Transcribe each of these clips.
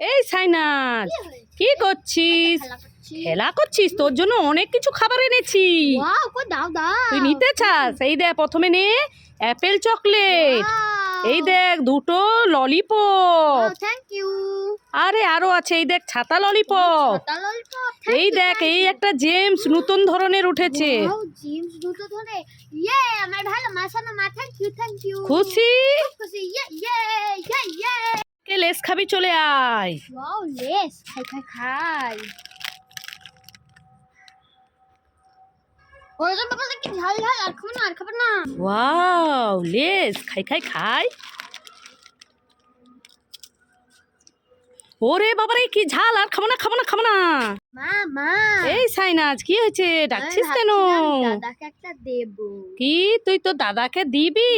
এই সাইনাজ কি করছিস? খেলা করছিস? তোর জন্য অনেক কিছু খাবার এনেছি। ওয়াও দাও দাও। তুই নিতে চাস? এই দেখ প্রথমে নে অ্যাপেল চকলেট। এই দেখ দুটো ললিপপ আরে আরও আছে। এই দেখ ছাতা ললিপপ এই দেখ এই একটা জেমস নতুন ধরনের উঠেছে। খুশি? খুশি ইয়ে ইয়ে ইয়ে ইয়ে কে লেস খাবি চলে আয়। Wow Lay's. খাই খাই খাই। ওই বাবা কি ঝাল ঝাল আর খাব না আর খাব না। Wow Lay's. খাই খাই খাই। ওরে বাবারে কি ঝাল আর খাব না খাব না খাব না। মা মা। এই সাইনাজ কি হয়েছে? ডাকছিস কেন? দাদাকে একটা দেবো। কি? তুই তো দাদাকে দিবি?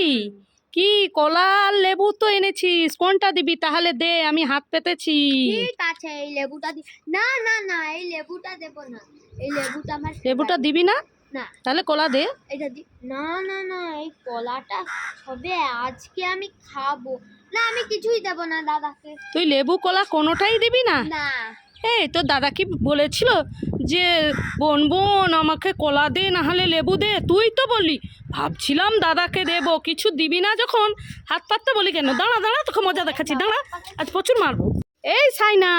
কি কলা লেবু তো এনেছিস? কোনটা দিবি? তাহলে দে আমি হাত পেতেছি। ঠিক আছে এই লেবুটা দি না না না এই লেবুটা দেবো না। এই লেবুটা আমার লেবুটা দিবি না? না। তাহলে কলা দে। এটা দি না না না এই কলাটা সবে আজকে আমি খাব। না আমি কিছুই দেবো না দাদাকে। তুই লেবু কলা কোনোটাই দিবি না? না। এই তোর দাদা কি বলেছিল যে বোন বোন আমাকে কলা দে না হলে লেবু দে? তুই তো বললি ভাবছিলাম দাদাকে দেবো কিছু দিবি না যখন? হাত পাততে বলি কেন? দাঁড়া দাঁড়া তোকে মজা দেখাচ্ছি দাঁড়া আজ প্রচুর মারবো। এই সাইনা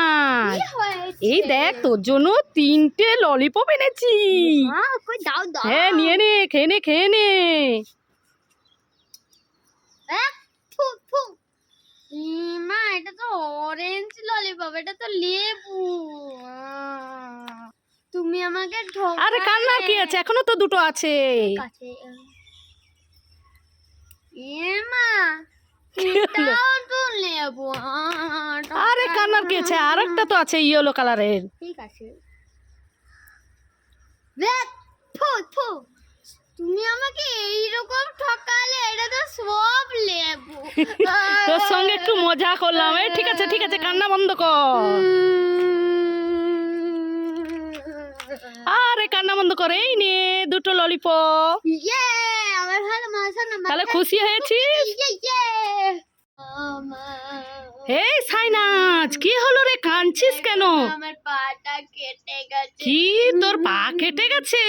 এই দেখ তোর জন্য তিনটে ললিপপ এনেছি। হ্যাঁ নিয়ে নে খেয়ে নে খেয়ে নে আহ, ফু, ফু। ই, মা এটা তো অরেঞ্জ ললিপপ এটা তো লেবু। তুমি আমাকে। আরে কান্না কি আছে? এখনও তো দুটো আছে। আরে কান্নার কি আছে? আর একটা তো আছে ইয়েলো কালারের। ঠিক আছে। তুমি আমাকে এইরকম ঠকালে এটা তো সব তোর সঙ্গে একটু মজা করলাম। এই ঠিক আছে ঠিক আছে কান্না বন্ধ কর। আরে কান্না বন্ধ কর। এই নে দুটো ললিপপ ইয়ে না? তাহলে খুশি হয়েছিস? ইয়ে ইয়ে এই সাইনাজ কি হলো রে? কাঁদছিস কেন? আমার পাটা কেটে গেছে। কি? তোর পা কেটে গেছে?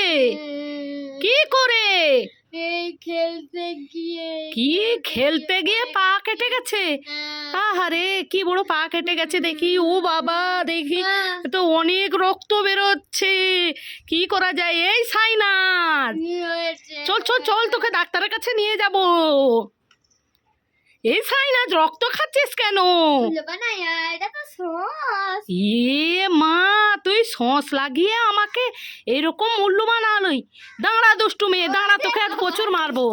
কি করে? এই খেলতে গিয়ে কি? খেলতে গিয়ে পা কেটে গেছে? আহারে কি বড় পা কেটে গেছে দেখি। ও বাবা দেখি তো অনেক রক্ত বেরোচ্ছে। কি করা যায়? এই সাইনাথ চল চল চল তোকে ডাক্তারের কাছে নিয়ে যাব। এই সাইনাজ রক্ত খাচ্ছিস কেন? ইয়ে মা তুই সস লাগিয়ে আমাকে এরকম মূল্যবান আলোই। দাঁড়া দুষ্টু মেয়ে দাঁড়া তোকে আজ প্রচুর মারবো।